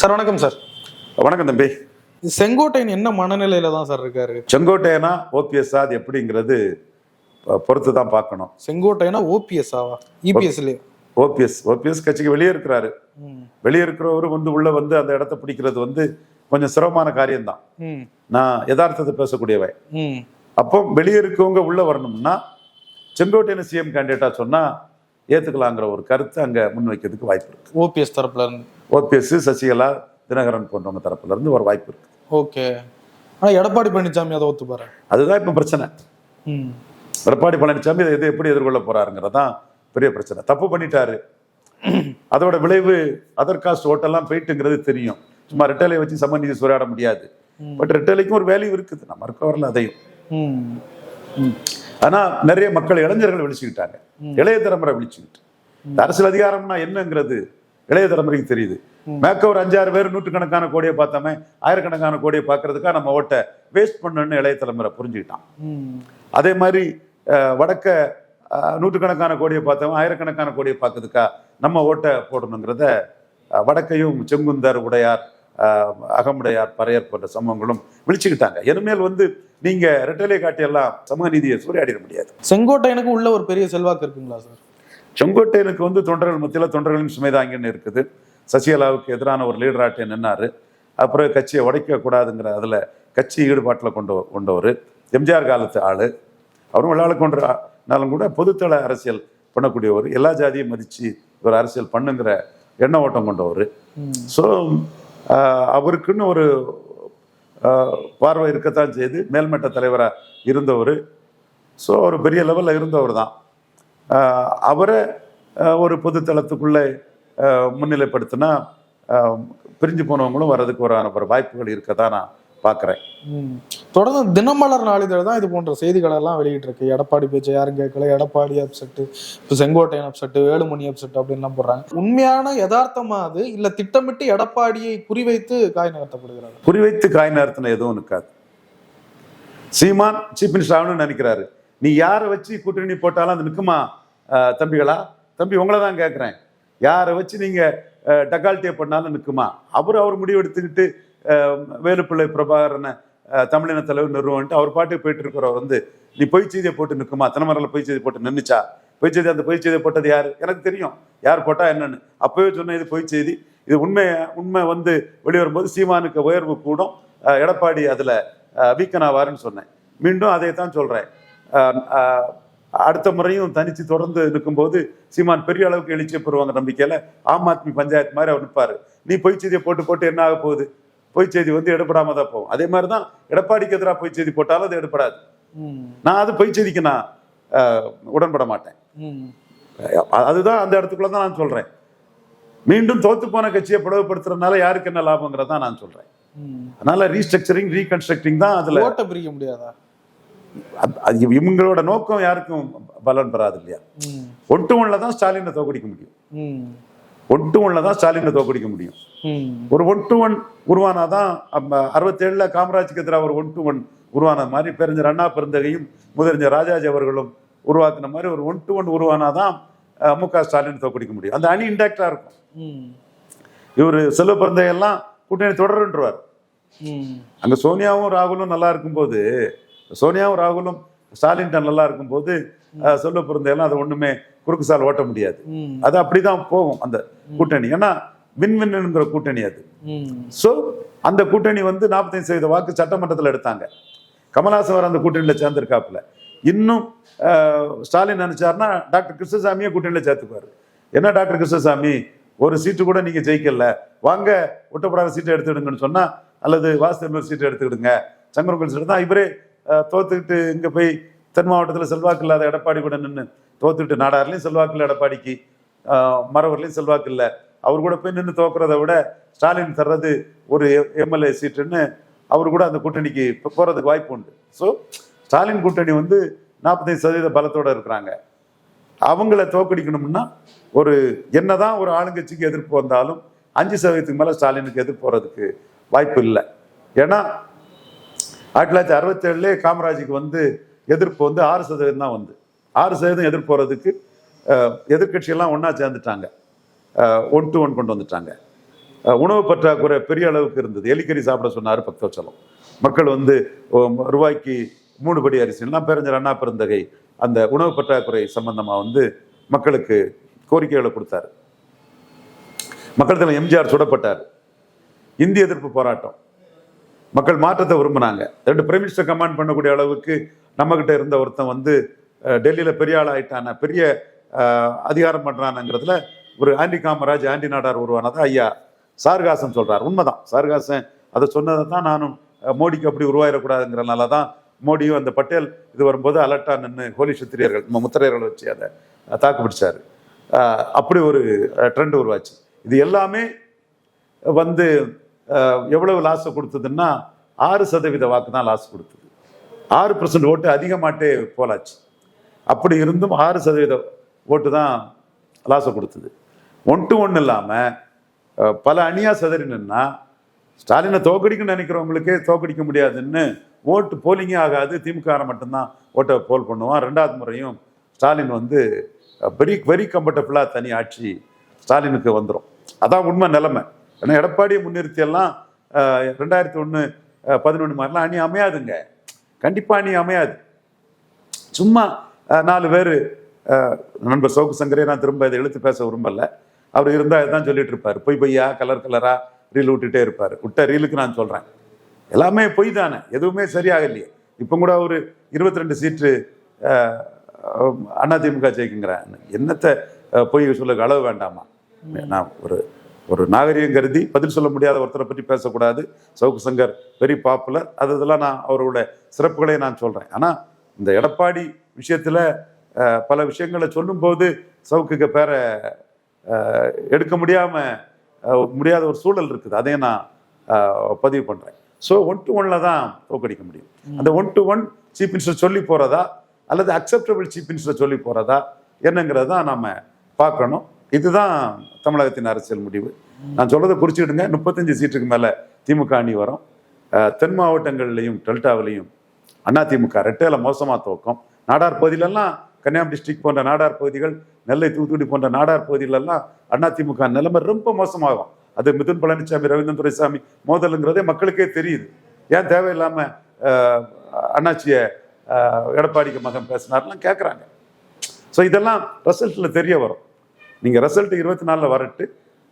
Sir வணக்கம் sir. வணக்கம் தம்பி. செங்கோட்டையன் என்ன மனநிலையில தான் சார் இருக்காரு? செங்கோட்டையனா ஓபிஎஸ்ஆ அது எப்படிங்கிறது பொறுத்து தான் பார்க்கணும். செங்கோட்டையனா ஓபிஎஸ் ஆவா இபிஎஸ்ல ஓபிஎஸ் ஓபிஎஸ் கட்சிக்கு வெளியே இருக்கிறாரு. வெளியே இருக்கிறவர் வந்து உள்ள வந்து அந்த இடத்த பிடிக்கிறது வந்து கொஞ்சம் சிரமமான காரியம்தான். நான் யதார்த்தத்தை பேசக்கூடியவன். அப்போ வெளியே இருக்கவங்க உள்ள வரணும்னா செங்கோட்டையனை சிஎம் கேண்டிடேட்டா சொன்னா ஏத்துக்கலாங்கிற ஒரு கருத்து அங்க முன்வைக்கிறதுக்கு வாய்ப்பு இருக்கு. ஓபிஎஸ் தரப்புல இருந்து. ஓபிஎஸ் சசிகலா தினகரன் போன்றவங்க தரப்புல இருந்து ஒரு வாய்ப்பு இருக்கு. ஓகே. ஆனா எடப்பாடி பழனிசாமி அதை ஒத்துப்பாரு? அதுதான் இப்ப பிரச்சனை. எடப்பாடி பழனிசாமி இதை எது எப்படி எதிர்கொள்ள போறாருங்கிறதான் பெரிய பிரச்சனை. தப்பு பண்ணிட்டாரு. அதோட விளைவு அதர் காஸ்ட் ஓட்டெல்லாம் போயிட்டுங்கிறது தெரியும். சும்மா ரெட்டலை வச்சு சமநீதி சூறையாட முடியாது. பட் ரெட்டலைக்கும் ஒரு வேல்யூ இருக்குது. நம்ம இருக்க வரல அதையும். ஆனா நிறைய மக்கள் இளைஞர்கள் விழிச்சுக்கிட்டாங்க. இளைய தலைமுறை விழிச்சுக்கிட்டு. அரசியல் அதிகாரம்னா என்னங்கிறது இளைய தலைமுறைக்கு தெரியுது. மேக்க ஒரு அஞ்சாறு பேர் நூற்றுக்கணக்கான கோடியை பார்த்தோமே ஆயிரக்கணக்கான கோடியை பார்க்கறதுக்காக நம்ம ஓட்டை வேஸ்ட் பண்ணணும்னு இளைய தலைமுறை புரிஞ்சுக்கிட்டான். அதே மாதிரி வடக்க நூற்றுக்கணக்கான கோடியை பார்த்தவன் ஆயிரக்கணக்கான கோடியை பார்க்கறதுக்கா நம்ம ஓட்டை போடணுங்கிறத வடக்கையும் செங்குந்தர் உடையார் அகமுடையார் பறையர் போன்ற சமூகங்களும் விழிச்சுக்கிட்டாங்க. இனிமேல் வந்து நீங்க ரெட்டலை காட்டியெல்லாம் சமூக நீதியை சூறையாடிட முடியாது. செங்கோட்டையனுக்கு உள்ள ஒரு பெரிய செல்வாக்கு இருக்குங்களா சார்? செங்கோட்டையனுக்கு வந்து தொண்டர்கள் மத்தியில் தொண்டர்களின் சுமைதாங்கன்னு இருக்குது. சசிகலாவுக்கு எதிரான ஒரு லீடராட்டை நின்னாரு. அப்புறம் கட்சியை உடைக்கக்கூடாதுங்கிற அதில் அதுல கட்சி ஈடுபாட்டில் கொண்டு கொண்டவர் எம்ஜிஆர் காலத்து ஆள். அவரும் விளையாட கொண்டாலும் கூட பொதுத்தள அரசியல் பண்ணக்கூடியவர். எல்லா ஜாதியும் மதித்து ஒரு அரசியல் பண்ணுங்கிற எண்ண ஓட்டம் கொண்டவர் ஸோ அவருக்குன்னு ஒரு பார்வை இருக்கத்தான் செய்து மேல்மட்ட தலைவராக இருந்தவர். ஸோ ஒரு பெரிய லெவலில் இருந்தவர் தான் அவரை ஒரு பொதுத்தளத்துக்குள்ளே முன்னிலைப்படுத்தினா பிரிஞ்சு போனவங்களும் வர்றதுக்கு ஒரு ஒரு வாய்ப்புகள் இருக்க தான் நான் பார்க்குறேன். தொடர்ந்து தினமலர் நாளிதழ் தான் இது போன்ற செய்திகள் எல்லாம் வெளியிட்டு இருக்கு எடப்பாடி பேச்சை யாரும் கேட்கல. எடப்பாடி அப்செட்டு இப்போ செங்கோட்டையன் அப்செட்டு வேலுமணி அப்செட் அப்படின்லாம் போடுறாங்க. உண்மையான யதார்த்தமா அது? இல்ல திட்டமிட்டு எடப்பாடியை குறிவைத்து காய் நகர்த்தப்படுகிறாரு? குறிவைத்து காய் நகர்த்தின எதுவும் இருக்காது. சீமான் சீஃப் மினிஸ்டர் ஆகணும்னு நினைக்கிறாரு. நீ யாரை வச்சு கூட்டணி போட்டாலும் அது நிற்குமா தம்பிகளா? தம்பி உங்களை தான் கேட்குறேன் யாரை வச்சு நீங்கள் டக்கால்டே பண்ணாலும் நிற்குமா? அவர் அவர் முடிவு எடுத்துக்கிட்டு வேலுப்பிள்ளை பிரபாகரனை தமிழின தலைவர் நிறுவன்ட்டு அவர் பாட்டுக்கு போயிட்டு இருக்கிறவர் வந்து நீ பொய் செய்தியை போட்டு நிற்குமா? தினமரில் பொய் செய்தி போட்டு நின்றுச்சா பொய் செய்தி அந்த பொய் செய்தியை போட்டது யார்? எனக்கு தெரியும். யார் போட்டால் என்னன்னு. அப்போவே சொன்ன இது பொய் செய்தி இது உண்மை உண்மை வந்து வெளியே வரும்போது சீமானுக்கு உயர்வு கூடும். எடப்பாடி அதில் வீக்கன் ஆவாருன்னு சொன்னேன். மீண்டும் அதை தான் சொல்கிறேன் அடுத்த முறையும் தனிச்சு தொடர்ந்து நிற்கும்போது சீமான் பெரிய அளவுக்கு எழுச்சியை பெறுவாங்க நம்பிக்கையில. ஆம் ஆத்மி பஞ்சாயத்து மாதிரி அவர் நிற்பாரு. நீ பொய் செய்தியை போட்டு போட்டு என்ன ஆக போகுது? பொய் செய்தி வந்து எடுபடாம தான் போகும். அதே மாதிரி தான் எடப்பாடிக்கு எதிராக பொய் செய்தி போட்டாலும் அது எடுபடாது. நான் அது பொய் செய்திக்கு நான் உடன்பட மாட்டேன். அதுதான் அந்த இடத்துக்குள்ள தான் நான் சொல்றேன். மீண்டும் தோத்து போன கட்சியை பிளவுபடுத்துறதுனால யாருக்கு என்ன லாபங்கிறத நான் சொல்றேன். அதனால ரீஸ்ட்ரக்சரிங் ரீகன்ஸ்ட்ரக்டிங் தான் அதுல ஓட்ட பிரிக்க முடியாதா? அது- இவங்களோட நோக்கம் யாருக்கும் பலன் பெறாது இல்லையா ஒன்ல தான் ஸ்டாலினை தோக்கடிக்க முடியும். ஒன்ல தான் ஸ்டாலினை தோக்கடிக்க முடியும். ஒரு ஒன் உருவானாதான் அறுபத்தேழுல காமராஜுக்கு எதிராக ஒரு ஒன் உருவான மாதிரி பெருஞ்சர் அண்ணா பெருந்தகையும் முதறிஞர் ராஜாஜி அவர்களும் உருவாக்குன மாதிரி ஒரு ஒன் டு ஒன் உருவானாதான் மு க ஸ்டாலின் தோக்கடிக்க முடியும். அந்த அணி இன்டாக்டா இருக்கும். இவர் செல்வ பிறந்தையெல்லாம் கூட்டணி தொடருன்றவார். அங்க சோனியாவும் ராகுலும் நல்லா இருக்கும்போது சோனியாவும் ராகுலும் ஸ்டாலின் நல்லா இருக்கும்போது அஹ், செல்வ பிறந்தையெல்லாம் அதை ஒண்ணுமே குறுக்கு சால் ஓட்ட முடியாது. அது அப்படிதான் போகும் அந்த கூட்டணி. ஏன்னா வின் வின்ங்கிற கூட்டணி அது. ஸோ அந்த கூட்டணி வந்து நாற்பத்தைந்து சதவீத வாக்கு சட்டமன்றத்தில் எடுத்தாங்க. கமல்ஹாசன் அவர் அந்த கூட்டணியில் சேர்ந்திருக்காப்புல. இன்னும் ஸ்டாலின் நினைச்சாருன்னா டாக்டர் கிருஷ்ணசாமியே கூட்டணியில் சேர்த்துக்குவார். என்ன டாக்டர் கிருஷ்ணசாமி? ஒரு சீட்டு கூட நீங்க ஜெயிக்கல. வாங்க ஒட்டப்படாத சீட்டை எடுத்துடுங்கன்னு சொன்னா அல்லது வாசுதேவர் சீட்டை எடுத்துக்கிடுங்க. சங்கரங்கோல் சீட்டு தான். இவரே தோத்துக்கிட்டு இங்கே போய் தென் மாவட்டத்தில் செல்வாக்கு இல்லாத எடப்பாடி கூட நின்று தோத்துக்கிட்டு நாடார்லேயும் செல்வாக்கு இல்லை எடப்பாடிக்கு. மரவர்லேயும் செல்வாக்கு இல்லை. அவர் கூட போய் நின்று தோக்குறத விட ஸ்டாலின் தர்றது ஒரு எம்எல்ஏ சீட்டுன்னு அவர் கூட அந்த கூட்டணிக்கு இப்போ போகிறதுக்கு வாய்ப்பு உண்டு. ஸோ ஸ்டாலின் கூட்டணி வந்து நாற்பத்தைந்து சதவீத பலத்தோடு இருக்கிறாங்க. அவங்கள தோக்கடிக்கணும்னா ஒரு என்னதான் ஒரு ஆளுங்கட்சிக்கு எதிர்ப்பு வந்தாலும் அஞ்சு சதவீதத்துக்கு மேலே ஸ்டாலினுக்கு எதிர்ப்பு போகிறதுக்கு வாய்ப்பு இல்லை. ஏன்னா ஆயிரத்தி தொள்ளாயிரத்தி அறுபத்தேழுலே காமராஜுக்கு வந்து எதிர்ப்பு வந்து ஆறு சதவீதம் தான் வந்து. ஆறு சதவீதம் எதிர்ப்பு போறதுக்கு அஹ், எதிர்க்கட்சியெல்லாம் சேர்ந்துட்டாங்க. ஒன் டு ஒன் கொண்டு வந்துட்டாங்க. உணவு பற்றாக்குறை பெரிய அளவுக்கு இருந்தது. எலிக்கறி சாப்பிட சொன்னார் பக்தோச்சலம். மக்கள் வந்து ரூபாய்க்கு மூணு படி அரிசின்லாம் பேரஞ்சர் அண்ணா பெருந்தகை அந்த உணவு பற்றாக்குறை சம்பந்தமாக வந்து மக்களுக்கு கோரிக்கைகளை கொடுத்தாரு. மக்கள் தலைவர் எம்ஜிஆர் சுடப்பட்டார். இந்திய எதிர்ப்பு போராட்டம். மக்கள் மாற்றத்தை விரும்பினாங்க. ரெண்டு பிரைம் மினிஸ்டர் கமாண்ட் பண்ணக்கூடிய அளவுக்கு நம்மக்கிட்ட இருந்த ஒருத்தன் வந்து டெல்லியில் பெரிய ஆள் ஆயிட்டான பெரிய அதிகாரம் பண்ணுறானுங்கிறதுல ஒரு ஆண்டி காமராஜ் ஆண்டி நாடார் உருவானதா ஐயா சார்காசன் சொல்கிறார் உண்மைதான். சார்காசன் அதை சொன்னதை தான் நானும் மோடிக்கு அப்படி உருவாயிடக்கூடாதுங்கிறனால தான் மோடியும் அந்த பட்டேல் இது வரும்போது அலர்ட்டா நின்று ஹோலி சத்திரியர்கள் நம்ம முத்திரையர்களை வச்சு அதை தாக்கு பிடிச்சார். அப்படி ஒரு ட்ரெண்ட் உருவாச்சு. இது எல்லாமே வந்து எவ்வளவு லாஸ் கொடுத்ததுன்னா ஆறு சதவீத வாக்கு தான் லாஸ் கொடுத்தது. ஆறு பர்சன்ட் ஓட்டு அதிகமாட்டே போலாச்சு. அப்படி இருந்தும் ஆறு சதவீத ஓட்டு தான் லாஸை கொடுத்தது. ஒன் டு ஒன் இல்லாமல் பல அணியாக சதறினா ஸ்டாலினை தோக்கடிக்கணும்னு நினைக்கிறவங்களுக்கே தோக்கடிக்க முடியாதுன்னு ஓட்டு போலிங்கே ஆகாது. திமுக மட்டும்தான் ஓட்டை போல் பண்ணுவான். ரெண்டாவது முறையும் ஸ்டாலின் வந்து வெரி வெரி கம்ஃபர்டபுளாக தனி ஆட்சி ஸ்டாலினுக்கு வந்துடும் அதான் உண்மை நிலைமை. ஏன்னா எடப்பாடியை முன்னிறுத்தியெல்லாம் ரெண்டாயிரத்தி ஒன்று பதினொன்று மாதிரிலாம் அணி அமையாதுங்க. கண்டிப்பாக அணி அமையாது. சும்மா நாலு பேர் நண்பர் சவுக்கு சங்கரே நான் திரும்ப இதை இழுத்து பேச விரும்பல. அவர் இருந்தால் இதுதான் சொல்லிட்டு இருப்பார். பொய் பொய்யா கலர் கலராக ரீல் விட்டுட்டே இருப்பார். விட்ட ரீலுக்கு நான் சொல்கிறேன் எல்லாமே பொய் தானே. எதுவுமே சரியாகலையே. இப்போ கூட ஒரு இருபத்தி ரெண்டு சீட்டு அதிமுக ஜெயிக்குங்கிறேன் என்னத்தை பொய் சொல்ல அளவு வேண்டாமா? நான் ஒரு ஒரு நாகரிகம் கருதி பதில் சொல்ல முடியாத ஒருத்தரை பற்றி பேசக்கூடாது. சவுக்கு சங்கர் வெரி பாப்புலர் அது இதெல்லாம் நான் அவரோட சிறப்புகளை நான் சொல்றேன். ஆனா இந்த எடப்பாடி விஷயத்துல பல விஷயங்களை சொல்லும்போது சவுக்குக்கு பேரை எடுக்க முடியாம அஹ், முடியாத ஒரு சூழல் இருக்குது. அதையும் நான் பதிவு பண்றேன். ஸோ ஒன் டு ஒன்ல தான் தோக்கடிக்க முடியும். அந்த one to one chief minister சொல்லி போறதா அல்லது அக்செப்டபிள் சீஃப் மினிஸ்டர் சொல்லி போறதா என்னங்கிறத நாம பார்க்கணும். இதுதான் தமிழகத்தின் அரசியல் முடிவு. நான் சொல்றதை குறிச்சிடுங்க முப்பத்தஞ்சு சீட்டுக்கு மேல திமுக அணி வரும். தென் மாவட்டங்கள்லையும் டெல்டாவிலையும் அதிமுக ரெட்டையில மோசமா தோக்கம். நாடார் பகுதியிலெல்லாம் கன்னியாகுமரி டிஸ்ட்ரிக்ட் போன்ற நாடார் பகுதிகள் நெல்லை தூத்துக்குடி போன்ற நாடார் பகுதிகளெல்லாம் அதிமுக நிலைமை ரொம்ப மோசமாகும். அது மிதுன் பழனிசாமி ரவீந்திரன் துரைசாமி மோதலுங்கிறதே மக்களுக்கே தெரியுது. ஏன் தேவையில்லாம அண்ணாச்சியை அண்ணாச்சிய எடப்பாடிக்கு மகன் பேசினார்லாம் கேட்குறாங்க ஸோ இதெல்லாம் ரிசல்ட்டில் தெரிய வரும். நீங்கள் ரிசல்ட் இருபத்தி நாலில் வரட்டு.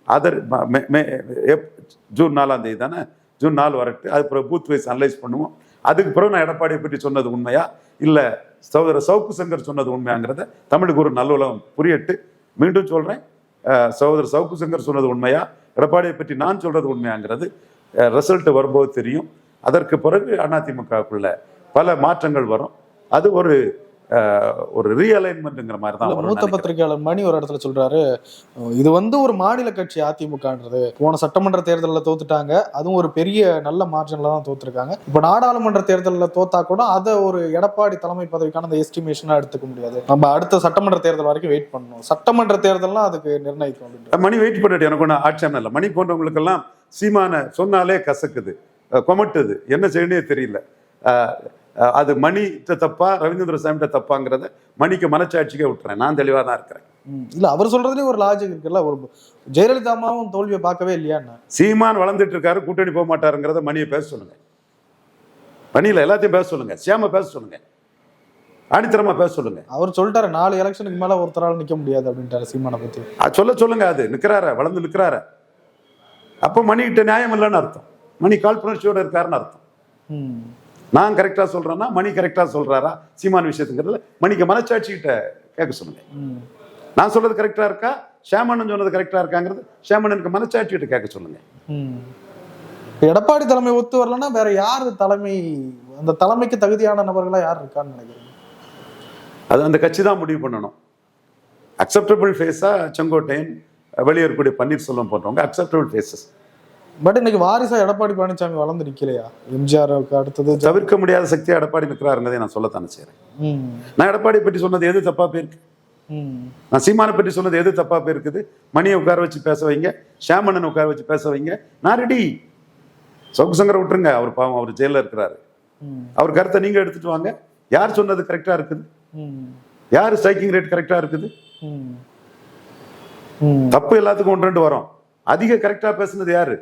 அதர் ம- மே- ஜூன் நாலாம் தேதி தானே? ஜூன் நாலு வரட்டு. அது பிறகு பூத் வைஸ் அனலைஸ் பண்ணுவோம். அதுக்கு பிறகு நான் எடப்பாடியை பற்றி சொன்னது உண்மையா? இல்லை சகோதர சவுக்கு சங்கர் சொன்னது உண்மையாங்கிறத தமிழுக்கு ஒரு நல்லுலகம் புரியட்டு. மீண்டும் சொல்கிறேன் சகோதரர் சவுக்கு சங்கர் சொன்னது உண்மையா? எடப்பாடியை பற்றி நான் சொல்கிறது உண்மையாங்கிறது ரிசல்ட் வரும்போது தெரியும். அதற்கு பிறகு அதிமுகவுக்குள்ள பல மாற்றங்கள் வரும். அது ஒரு ஒரு ரீஅலைன்மெண்ட்ங்கிற மாதிரி தான் மூத்த. பத்திரிகையாளர் மணி ஒரு இடத்துல சொல்றாரு இது வந்து ஒரு மாநில கட்சி அதிமுகன்றது. போன சட்டமன்ற தேர்தலில் தோத்துட்டாங்க. அதுவும் ஒரு பெரிய நல்ல மார்ஜின்ல தான் தோத்துருக்காங்க. இப்போ நாடாளுமன்ற தேர்தலில் தோத்தா கூட அதை ஒரு எடப்பாடி தலைமை பதவிக்கான அந்த எஸ்டிமேஷனா எடுத்துக்க முடியாது. நம்ம அடுத்த சட்டமன்ற தேர்தல் வரைக்கும் வெயிட் பண்ணணும். சட்டமன்ற தேர்தல்லாம் அதுக்கு நிர்ணயிக்கும் மணி வெயிட் பண்ணிட்டு எனக்கு ஒன்றும் ஆட்சேபம் இல்லை. மணி போன்றவங்களுக்கெல்லாம் சீமான சொன்னாலே கசக்குது கொமட்டுது. என்ன செய்யணும்னே தெரியல. அது மணி தப்பா ரவீந்திர சாமிகிட்ட தப்பாங்கிறத மணிக்கு மனச்சாட்சிக்கே விட்டுறேன். நான் தெளிவாக தான் இருக்கிறேன். இல்ல அவர் சொல்றதுலயே ஒரு லாஜிக் இருக்குல்ல ஒரு ஜெயலலிதா அம்மாவும் தோல்வியை பார்க்கவே இல்லையான்னு சீமான் வளர்ந்துட்டு இருக்காரு கூட்டணி போக மாட்டாருங்கிறத மணியை பேச சொல்லுங்க. மணியில எல்லாத்தையும் பேச சொல்லுங்க சியாம பேச சொல்லுங்க ஆணித்தரமா பேச சொல்லுங்க. அவர் சொல்லிட்டாரு நாலு எலெக்ஷனுக்கு மேல ஒருத்தரால நிக்க முடியாது அப்படின்ட்டாரு சீமானை பத்தி. சொல்ல சொல்லுங்க அது நிக்கிறார வளர்ந்து நிக்கிறார? அப்போ மணிகிட்ட நியாயம் இல்லைன்னு அர்த்தம். மணி காழ்ப்புணர்ச்சியோட இருக்காருன்னு அர்த்தம். நான் கரெக்டா சொல்றேன்னா மணி கரெக்டா சொல்றாரா? சீமான் விஷயத்துங்கிறதுல மணிக்கு மனச்சாட்சி கிட்ட கேட்க சொல்லுங்க. நான் சொல்றது கரெக்டா இருக்கா? ஷேமனன் சொன்னது கரெக்டா இருக்காங்கிறது ஷேமனனுக்கு மனச்சாட்சி கிட்ட கேட்க சொல்லுங்க. எடப்பாடி தலைமை ஒத்து வரலன்னா வேற யாரு தலைமை அந்த தலைமைக்கு தகுதியான நபர்களா யார் இருக்கான்னு நினைக்கிறீங்க? அது அந்த கட்சி தான் முடிவு பண்ணணும். அக்செப்டபிள் ஃபேஸா செங்கோட்டையன் வெளியே இருக்கக்கூடிய பன்னீர்செல்வம் போன்றவங்க அக்செப்டபிள் ஃபேஸஸ் பட் இன்னைக்கு வாரிசா எடப்பாடி பழனிசாமி வளர்ந்து நிக்கலையா? எம்ஜிஆருக்கு அடுத்தது தவிர்க்க முடியாத சக்தியா எடப்பாடி நிற்கிறாருங்கிறதை நான் சொல்லத்தானே செய்றேன் ம். நான் எடப்பாடி பற்றி சொன்னது எது தப்பா போயிருக்கு. நான் சீமானை பற்றி சொன்னது எது தப்பா போயிருக்குது? மணியை உட்கார வச்சு பேச வைங்க ஷாமண்ணனை உட்கார வச்சு பேச வைங்க. நான் ரெடி சவுக்கு சங்கரை விட்டுருங்க. அவர் பாவம் அவர் ஜெயிலில் இருக்கிறாரு. அவர் கருத்தை நீங்க எடுத்துட்டு வாங்க. யார் சொன்னது கரெக்டா இருக்குது. யார் ஸ்ட்ரைக்கிங் ரேட் கரெக்டா இருக்குது. தப்பு எல்லாத்துக்கும் ஒன்று ரெண்டு வரும். அதிக கரெக்டா பேசுனது யாரு?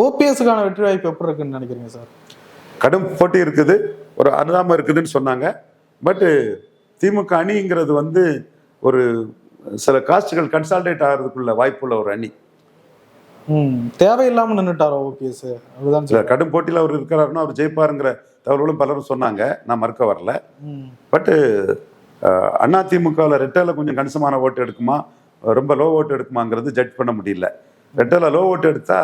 ஓபிஎஸ்க்கான வெற்றி வாய்ப்பு எப்படி இருக்குன்னு நினைக்கிறீங்க சார்? கடும் போட்டி இருக்குது. ஒரு அனுதாபம் இருக்குதுன்னு சொன்னாங்க. பட்டு திமுக அணிங்கிறது வந்து ஒரு சில காஸ்டுகள் கன்சால்டேட் ஆகிறதுக்குள்ள வாய்ப்புள்ள ஒரு அணி. ம். தேவையில்லாம நின்னுட்டாரோ ஓபிஎஸ்? சில சார் கடும் போட்டியில் அவர் இருக்கிறாருன்னா அவர் ஜெயிப்பாருங்கிற தகவல்களும் பலரும் சொன்னாங்க. நான் மறுக்க வரல. பட்டு அண்ணா திமுகவில் ரெட்டேல கொஞ்சம் கணிசமான ஓட்டு எடுக்குமா? ரொம்ப லோ ஓட்டு எடுக்குமாங்கிறது ஜட்ஜ் பண்ண முடியல. ரெட்டேல லோ ஓட்டு எடுத்தா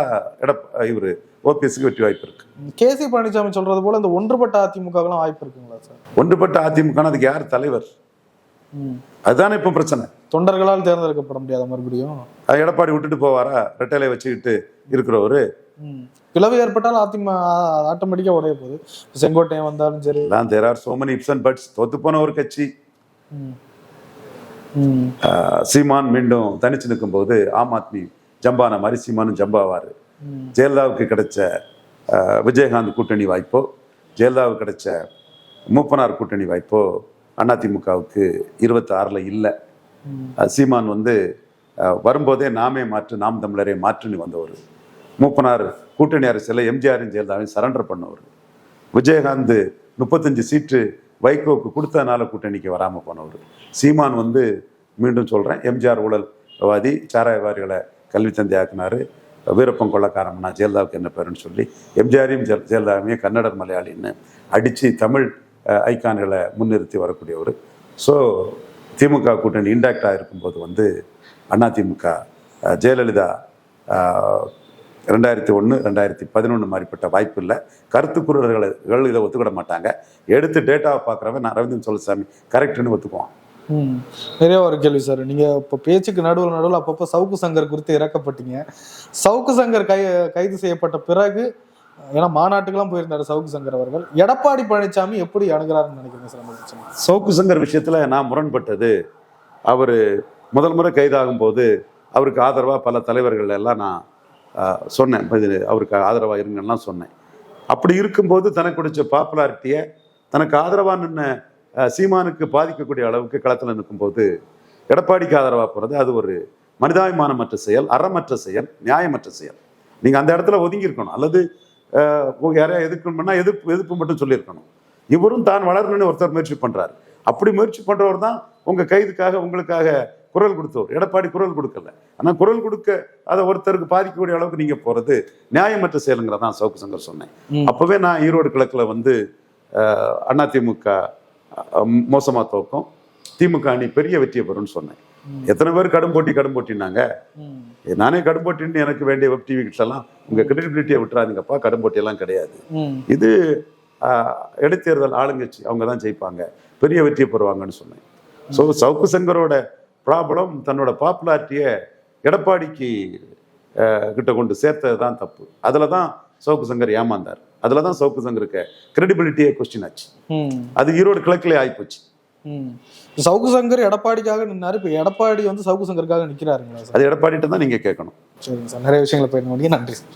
எடப் இவர் ஓபிஎஸ்க்கு வெற்றி வாய்ப்பு இருக்கு. கேசி பழனிசாமி சொல்றது போல இந்த ஒன்றுபட்ட அதிமுகலாம் வாய்ப்பு இருக்குங்களா சார்? ஒன்றுபட்ட அதிமுக அதுக்கு யார் தலைவர்? அதுதானே இப்போ பிரச்சனை. தொண்டர்களால் தேர்ந்தெடுக்கப்பட முடியாத மறுபடியும். அது எடப்பாடி விட்டுட்டு போவாரா? ரெட்டையில வச்சுக்கிட்டு இருக்கிறவரு. பிளவு ஏற்பட்டால் அதிமுக ஆட்டோமேட்டிக்கா உடைய போகுது. செங்கோட்டையன் வந்தாலும் சரி. There are so many ifs and buts தோத்து போன ஒரு கட்சி. சீமான் மீண்டும் தனிச்சு நிற்கும் போது ஆம் ஆத்மி ஜம்பான மாதிரி சீமானும் ஜம்பாவார். ஜெயலலிதாவுக்கு கிடைச்ச விஜயகாந்த் கூட்டணி வாய்ப்போ ஜெயலலிதாவுக்கு கிடைச்ச மூப்பனார் கூட்டணி வாய்ப்போ அதிமுகவுக்கு இருபத்தி ஆறில் இல்லை சீமான் வந்து வரும்போதே நாமே மாற்று நாம் தமிழரே மாற்றுன்னு வந்தவர். மூப்பனார் கூட்டணி அரசியலில் எம்ஜிஆரின் ஜெயலலிதாவையும் சரண்டர் பண்ணவர். விஜயகாந்த் முப்பத்தஞ்சு சீட்டு வைகோவுக்கு கொடுத்ததுனால கூட்டணிக்கு வராமல் போனவர். சீமான் வந்து மீண்டும் சொல்கிறேன் எம்ஜிஆர் ஊழல்வாதி சாராயவாதிகளை கல்வி தந்தை ஆக்குனாரு. வீரப்பன் கொள்ளக்காரம்னா ஜெயலலிதாவுக்கு என்ன பேருன்னு சொல்லி எம்ஜிஆரையும் ஜெய ஜெயலலிதாவையும் கன்னடர் மலையாளின்னு அடித்து தமிழ் ஐக்கான்களை முன்னிறுத்தி வரக்கூடியவர். ஸோ திமுக கூட்டணி இன்டாக்டாக இருக்கும்போது வந்து அதிமுக ஜெயலலிதா ரெண்டாயிரத்தி ஒன்று ரெண்டாயிரத்தி பதினொன்று மாதிரிப்பட்ட வாய்ப்பு இல்லை கருத்து குரல்களை இதை ஒத்துக்கிட மாட்டாங்க. எடுத்து டேட்டாவை பார்க்குறவன் நான் ரவீந்திரன் சொல்லசாமி. கரெக்டுன்னு ஒத்துக்குவான். நிறைய ஒரு கேள்வி சார் நீங்க இப்போ பேச்சுக்கு நடுவில் நடுவில் அப்பப்போ சவுக்கு சங்கர் குறித்து இறக்கப்பட்டீங்க. சவுக்கு சங்கர் கை கைது செய்யப்பட்ட பிறகு ஏன்னா மாநாட்டுக்கெல்லாம் போயிருந்தாரு சவுக்கு சங்கர் அவர்கள். எடப்பாடி பழனிசாமி எப்படி அணுகிறாருன்னு நினைக்கிறீங்க சார் சவுக்கு சங்கர் விஷயத்தில் நான் முரண்பட்டது. அவர் முதல் முறை கைதாகும் போது அவருக்கு ஆதரவாக பல தலைவர்கள் எல்லாம் நான் சொன்னேன். அவருக்கு ஆதரவாக இருங்கலாம் சொன்னேன். அப்படி இருக்கும்போது தனக்கு கிடைச்ச பாப்புலாரிட்டியை தனக்கு ஆதரவாக நின்ன சீமானுக்கு பாதிக்கக்கூடிய அளவுக்கு களத்தில் நிற்கும்போது எடப்பாடிக்கு ஆதரவாக போகிறது அது ஒரு மனிதாபிமானமற்ற செயல் அறமற்ற செயல் நியாயமற்ற செயல். நீங்கள் அந்த இடத்துல ஒதுங்கி இருக்கணும் அல்லது யாரையா எதிர்க்கணும்னா எதிர்ப்பு எதிர்ப்பு மட்டும் சொல்லியிருக்கணும். இவரும் தான் வளரணும்னு ஒருத்தர் முயற்சி பண்ணுறாரு அப்படி முயற்சி பண்ணுறவர் தான் உங்கள் கைதுக்காக உங்களுக்காக குரல் கொடுத்தவர் எடப்பாடி குரல் கொடுக்கல. ஆனா குரல் கொடுக்க அதை ஒருத்தருக்கு பாதிக்கக்கூடிய அளவுக்கு நீங்க போறது நியாயமற்ற செயலுங்கிறதான் சவுக்கு சங்கர் சொன்னேன். அப்பவே நான் ஈரோடு கிழக்குல வந்து அதிமுக அஹ், மோசமா தோக்கும். திமுக அணி பெரிய வெற்றியை பெறும்னு சொன்னேன். எத்தனை பேர் கடும் போட்டி கடும் போட்டினாங்க. நானே கடும் போட்டின்னு எனக்கு வேண்டிய வெப் டிவி கிட்டலாம் உங்க கிரெடிபிலிட்டியை விட்டுறாதீங்கப்பா கடும் போட்டியெல்லாம் கிடையாது. இது இடைத்தேர்தல் ஆளுங்கட்சி அவங்க தான் ஜெயிப்பாங்க. பெரிய வெற்றியை பெறுவாங்கன்னு சொன்னேன். ஸோ சவுக்கு சங்கரோட ப்ராப்ளம் தன்னோட பாப்புலாரிட்டியை எடப்பாடிக்கு கிட்ட கொண்டு சேர்த்தது தான் தப்பு. அதில் தான் சவுக்கு சங்கர் ஏமாந்தார். அதில் தான் சவுக்கு சங்கருக்கு கிரெடிபிலிட்டியே கொஸ்டின் ஆச்சு. அது ஈரோடு கிழக்கிலே ஆயிப்போச்சு. ம். சவுக்கு சங்கர் எடப்பாடிக்காக நின்னாரு. இப்போ எடப்பாடி வந்து சவுக்கு சங்கருக்காக நிக்கிறாருங்களா சார்? அது எடப்பாடிட்ட தான் நீங்கள் கேட்கணும். சரிங்க சார். நிறைய விஷயங்களை போயிருந்தோம் நன்றி சார்.